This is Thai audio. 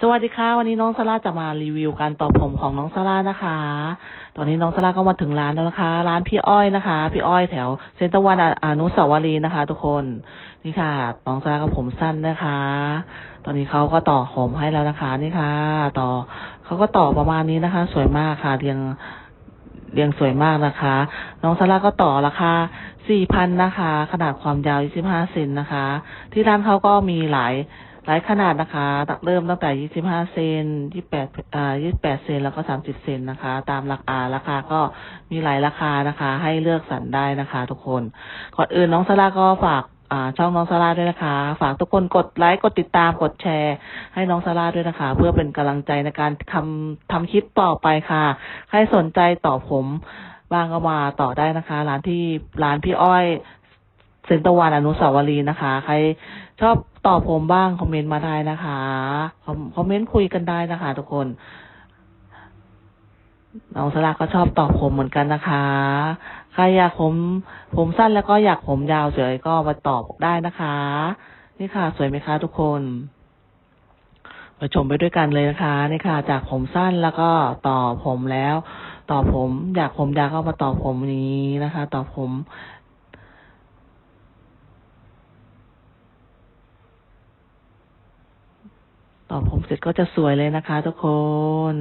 สวัสดีค่ะ วันนี้น้องซาร่าจะมารีวิวการต่อผมของน้องซาร่านะคะ ตอนนี้น้องซาร่าก็มาถึงร้านแล้วนะคะ ร้านพี่อ้อยนะคะ พี่อ้อยแถวเซ็นตอร์วันอนุสาวรีย์นะคะ ทุกคนนี่ค่ะ น้องซาร่าก็ผมสั้นนะคะ ตอนนี้เขาก็ต่อผมให้แล้วนะคะ นี่ค่ะ ต่อเขาก็ต่อประมาณนี้นะคะ สวยมากค่ะเรียงเรียงสวยมากนะคะ น้องซาร่าก็ต่อราคาสี่พันนะคะ ขนาดความยาวยี่สิบห้าเซนนะคะ ที่ร้านเขาก็มีหลาย หลายขนาดนะคะ ตั้งเริ่มตั้งแต่ 25 เซน 28 อ่า 28 เซน แล้วก็ 30 เซนนะคะ ตามราคา ราคาก็มีหลายราคานะคะ ให้เลือกสรรได้นะคะ ทุกคน ก่อนอื่นน้องซาร่าก็ฝากอ่าช่องน้องซาร่าด้วยนะคะ ฝากทุกคนกดไลค์ กดติดตาม กดแชร์ ให้น้องซาร่าด้วยนะคะ เพื่อเป็นกำลังใจในการทำทำคลิปต่อไปค่ะ ใครสนใจต่อผมบ้างก็มาต่อได้นะคะ ร้านที่ร้านพี่อ้อยเซ็นตอร์วันอนุสาวรีย์นะคะ ใครชอบ ตอบผมบ้างคอมเมนต์มาได้นะคะคอมคอมเมนต์คุยกันได้นะคะ ทุกคนน้องสลาก็ชอบตอบผมเหมือนกันนะคะ ใครอยากผม ผมสั้นแล้วก็อยากผมยาวเฉยก็มาตอบได้นะคะ นี่ค่ะ สวยไหมคะ ทุกคนมาชมไปด้วยกันเลยนะคะนี่ค่ะ จากผมสั้นแล้วก็ต่อผมแล้ว ต่อผม อยากผมยาวก็มาต่อผมนี้นะคะ ต่อผม ต่อผมเสร็จก็จะสวยเลยนะคะทุกคน